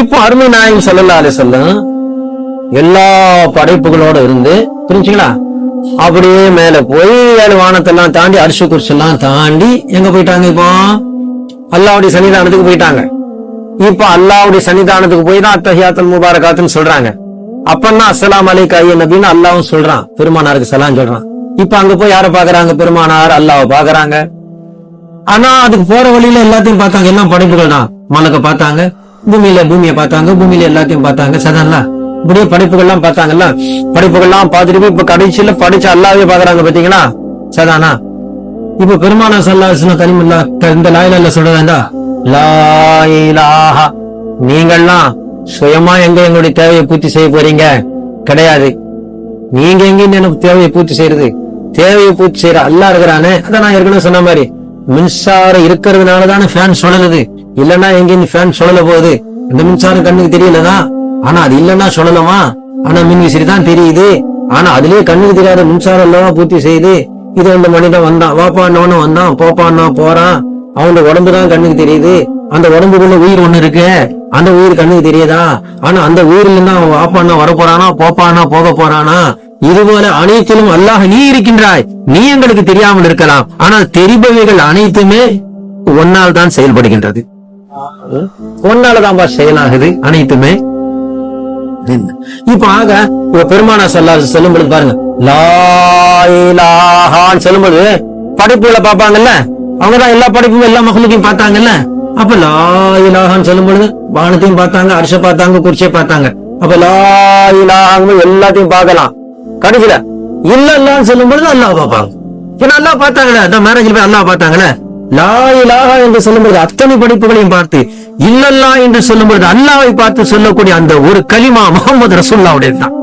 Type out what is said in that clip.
இப்போ அருமை நாயகம் ஸல்லல்லாஹு அலி வஸல்லம் எல்லா படைப்புகளோட இருந்து புரிஞ்சுங்களா? அப்படியே மேல போய் ஏழு வானத்தெல்லாம் தாண்டி அரிசி குறிச்செல்லாம் தாண்டி எங்க போயிட்டாங்க இப்போ? அல்லாவுடைய சன்னிதானத்துக்கு போயிட்டாங்க. இப்ப அல்லாவுடைய சன்னிதானத்துக்கு போய் தான் அத்தஹியாத்தல் முபாரகாத்துன்னு சொல்றாங்க. அப்பன்னா அஸ்லாம் அலை ஐய அப்படின்னு அல்லாவும் சொல்றான். பெருமானாருக்கு சலாம் சொல்றான். இப்ப அங்க போய் யார பாக்குறாங்க பெருமானார் அல்லாவை பாக்குறாங்க ஆனா அதுக்கு போற வழியில எல்லாத்தையும் பார்த்தாங்க. எல்லாம் படைப்புகள் தான் மலக்க பார்த்தாங்க. பூமியில பூமியை பார்த்தாங்க பூமியில எல்லாத்தையும் பார்த்தாங்க சதான்ல இப்படியே படைப்புகள்லாம் பார்த்தாங்கல்ல? படைப்புகள்லாம் பார்த்துட்டு இப்ப கடைசியில படிச்சு அல்லாவே பாக்குறாங்க பாத்தீங்களா சதானா இப்ப பெருமான சல்லாஹ் கனிமுல்லா இந்த லாயில சொல்றதா லாயிலாஹா நீங்கள்லாம் சுயமா எங்க எங்களுடைய தேவையை பூர்த்தி செய்ய போறீங்க? கிடையாது. நீங்க எங்க எனக்கு தேவையை பூர்த்தி செய்யறது? தேவையை பூர்த்தி செய்யற அல்லா இருக்கிறானே. அதான் நான் ஏற்கனவே சொன்ன மாதிரி. மின்சாரம் இருக்கிறதுனால தானே ஃபேன் சுழலுது இல்லன்னா எங்க இந்த ஃபேன் சுழல போகுது? இந்த மின்சாரம் கண்ணுக்கு தெரியலதான் ஆனா அது இல்லன்னா சுழலமா ஆனா மின் விசிறி தான் தெரியுது. ஆனா அதுலயே கண்ணுக்கு தெரியாத மின்சாரம் அல்லவா பூர்த்தி செய்யுது? இது அந்த மனிதன் வந்தான். வாப்பான்னு வந்தான். போப்பான்னா போறான். அவனோட உடம்பு தான் கண்ணுக்கு தெரியுது. அந்த உடம்புக்குள்ள உயிர் ஒண்ணு இருக்கு. அந்த உயிர் கண்ணுக்கு தெரியுதா? ஆனா அந்த உயிர்ல இருந்து அவன் வாப்பான்னா வர போறானா போப்பானா போக போறானா? இதுபோல அனைத்திலும் அல்லாஹ் நீ இருக்கின்றாய். நீ எங்களுக்கு தெரியாமல் இருக்கலாம். ஆனால் தெரிபவைகள் அனைத்துமே ஒன்னால் தான் செயல்படுகின்றது. ஒன்னால செயலாகுது அனைத்துமே. இப்ப ஆக இப்ப பெருமானா சொல்லா சொல்லும் பொழுது பாருங்க. லாயிலாகான்னு சொல்லும் பொழுது படைப்புகளை பார்ப்பாங்கல்ல? அவங்கதான் எல்லா படைப்பும் எல்லா மக்களுக்கும் பார்த்தாங்கல்ல? அப்ப லாயிலாகான்னு சொல்லும் பொழுது வானத்தையும் பார்த்தாங்க அரிச பார்த்தாங்க குறிச்சியை பார்த்தாங்க. அப்ப லாயிலாக எல்லாத்தையும் பார்க்கலாம். கடைசியில இல்ல இல்லான்னு சொல்லும் பொழுது அல்லாஹ் பார்ப்பாங்க. ஏன்னா அல்லா பார்த்தாங்களே அதான் மேரேஜ்ல போய் அல்லாஹ் பார்த்தாங்களே லாயிலாக என்று சொல்லும்போது அத்தனை படிப்புகளையும் பார்த்து இல்லல்லா என்று சொல்லும்போது அல்லாவை பார்த்து சொல்லக்கூடிய அந்த ஒரு கலிமா முகமது ரசுல்லாவுடைய தான்.